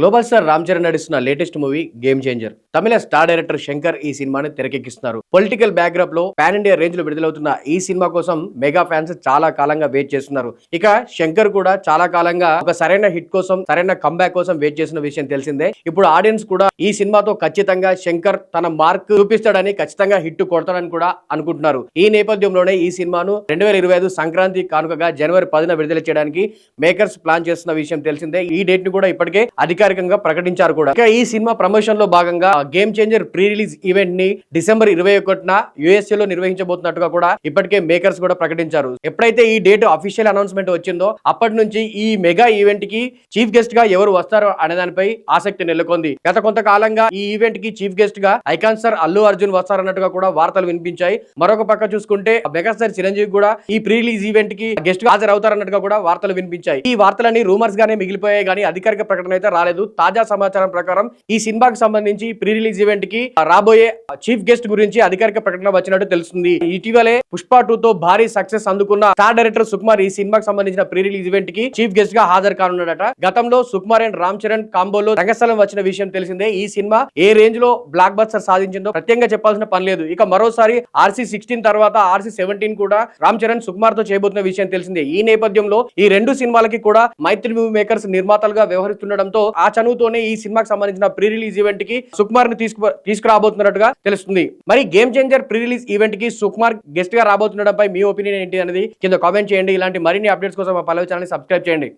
Global star Ram Charan నటిస్తున్న latest movie game changer. తమిళ star director Shankar ఈ సినిమాని తెరకెక్కిస్తున్నారు. పొలిటికల్ బ్యాక్డ్రాప్లో పాన్ ఇండియా రేంజ్లో విడుదలవుతున్న ఈ సినిమా కోసం మెగా ఫ్యాన్స్ చాలా కాలంగా వెయిట్ చేస్తున్నారు. ఇక శంకర్ కూడా చాలా కాలంగా ఒక సరైన హిట్ కోసం సరైన కంబ్యాక్ కోసం వెయిట్ చేసిన విషయం తెలిసిందే. ఇప్పుడు ఆడియన్స్ కూడా ఈ సినిమాతో ఖచ్చితంగా శంకర్ తన మార్క్ చూపిస్తాడని ఖచ్చితంగా హిట్ కొడతాడని కూడా అనుకుంటున్నారు. ఈ నేపథ్యంలోనే ఈ సినిమాను రెండు వేల ఇరవై ఐదు సంక్రాంతి కానుకగా జనవరి పదిన విడుదల చేయడానికి మేకర్స్ ప్లాన్ చేస్తున్న విషయం తెలిసిందే. ఈ డేట్ని కూడా ఇప్పటికే అధికారికంగా ప్రకటించారు కూడా. ఇక ఈ సినిమా ప్రమోషన్లో భాగంగా గేమ్ చేంజర్ ప్రీ రిలీజ్ ఈవెంట్ని డిసెంబర్ ఇరవై ఒకటిన యుఎస్ఏ లో నిర్వహించబోతున్నట్టుగా కూడా ఇప్పటికే మేకర్స్ కూడా ప్రకటించారు. ఎప్పుడైతే ఈ డేట్ అఫీషియల్ అనౌన్స్మెంట్ వచ్చిందో అప్పటి నుంచి ఈ మెగా ఈవెంట్కి చీఫ్ గెస్ట్గా ఎవరు వస్తారో అనే దానిపై ఆసక్తి నెలకొంది. గత కొంతకాలంగా ఈ ఈవెంట్కి చీఫ్ గెస్ట్గా ఐకాన్ స్టార్ అల్లు అర్జున్ వస్తారన్నట్టుగా కూడా వార్తలు వినిపించాయి. మరొక పక్క చూసుకుంటే మెగాస్టార్ చిరంజీవి కూడా ఈ ప్రీ రిలీజ్ ఈవెంట్కి గెస్ట్గా హాజరవుతారన్నట్టుగా కూడా వార్తలు వినిపించాయి. ఈ వార్తలన్నీ రూమర్స్ గానే మిగిలిపోయాయి కానీ అధికారిక ప్రకటన అయితే రాలేదు. తాజా సమాచారం ప్రకారం ఈ సినిమాకి సంబంధించి ప్రీ రిలీజ్ ఈవెంట్కి రాబోయే చీఫ్ గెస్ట్ గురించి అధికారిక ప్రకటన వచ్చినట్టు తెలుస్తుంది. ఇటీవలే పుష్ప టూ తో భారీ సక్సెస్ అందుకున్న స్టార్ డైరెక్టర్ సుకుమార్ ఈ సినిమాకి సంబంధించిన ప్రీ రిలీజ్ ఈవెంట్కి చీఫ్ గెస్ట్గా హాజరు కానున్నాడట గతంలో సుకుమార్ అండ్ రామ్ చరణ్ కాంబోలో రంగస్థలం వచ్చిన విషయం తెలిసిందే. ఈ సినిమా ఏ రేంజ్లో బ్లాక్ బస్టర్ సాధించిందో ప్రత్యేకంగా చెప్పాల్సిన పని లేదు. ఇక మరోసారి ఆర్సీ సిక్స్టీన్ తర్వాత ఆర్సీ సెవెంటీన్ కూడా రామ్ చరణ్ సుకుమార్తో చేయబోతున్న విషయం తెలిసిందే. ఈ నేపథ్యంలో ఈ రెండు సినిమాలకి కూడా మైత్రి మూవీ మేకర్స్ నిర్మాతలుగా వ్యవహరిస్తుండడంతో ఆ చనువుతోనే ఈ సినిమాకి సంబంధించిన ప్రీ రిలీజ్ ఈవెంట్కి సుకుమార్ని తీసుకు తీసుకురాబోతున్నట్టుగా తెలుస్తుంది. మరి గేమ్ చేంజర్ ప్రీ రిలీజ్ ఈవెంట్కి సుకుమార్ గెస్ట్గా రాబోతుండడంపై మీ ఒపీనియన్ ఏంటి అనేది కింద కామెంట్ చేయండి. ఇలాంటి మరిన్ని అప్డేట్స్ కోసం మా పల్లవి ఛానల్ సబ్స్క్రైబ్ చేయండి.